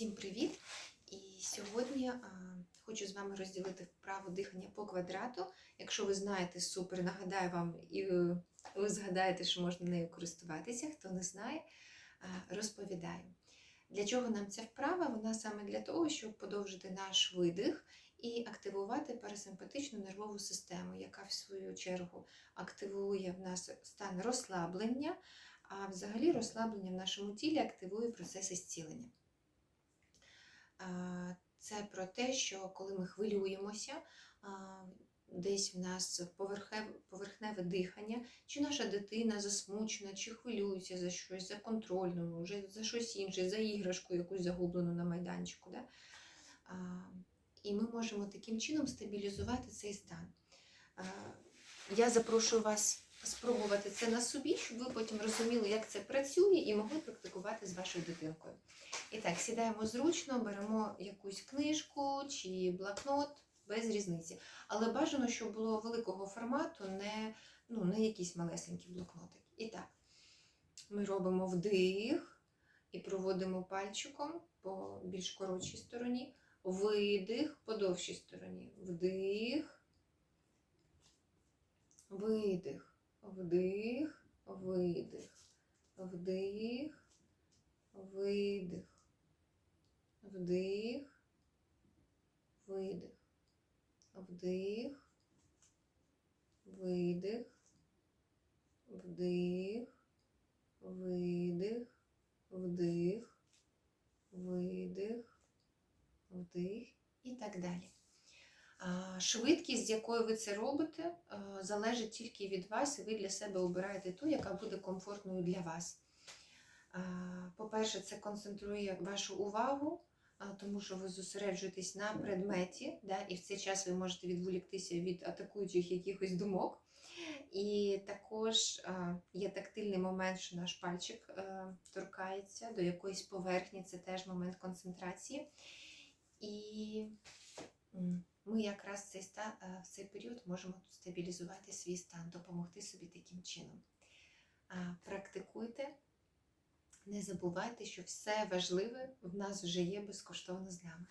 Всім привіт! І сьогодні хочу з вами розділити вправу дихання по квадрату. Якщо ви знаєте, супер, нагадаю вам, і е, ви згадаєте, що можна нею користуватися. Хто не знає, розповідаю. Для чого нам ця вправа? Вона саме для того, щоб подовжити наш видих і активувати парасимпатичну нервову систему, яка в свою чергу активує в нас стан розслаблення, а взагалі розслаблення в нашому тілі активує процеси зцілення. Це про те, що коли ми хвилюємося, десь в нас поверхневе дихання, чи наша дитина засмучена, чи хвилюється за щось, за контрольну, вже за щось інше, за іграшку якусь загублену на майданчику. Да? І ми можемо таким чином стабілізувати цей стан. Я запрошую вас спробувати це на собі, щоб ви потім розуміли, як це працює, і могли практикувати з вашою дитинкою. І так, сідаємо зручно, беремо якусь книжку чи блокнот, без різниці. Але бажано, щоб було великого формату, не, ну, не якийсь малесенький блокнотик. І так, ми робимо вдих і проводимо пальчиком по більш коротшій стороні, видих по довшій стороні. Вдих, видих, вдих, видих, вдих, видих, вдих, видих, вдих, видих, вдих, видих, вдих, видих, вдих. І так далі. Швидкість, з якою ви це робите, залежить тільки від вас, і ви для себе обираєте ту, яка буде комфортною для вас. По-перше, це концентрує вашу увагу, тому що ви зосереджуєтесь на предметі, да, і в цей час ви можете відволіктися від атакуючих якихось думок. І також є тактильний момент, що наш пальчик а, торкається до якоїсь поверхні, це теж момент концентрації. І ми якраз цей е, в цей період можемо стабілізувати свій стан, допомогти собі таким чином. Практикуйте, не забувайте, що все важливе в нас вже є безкоштовно з нами.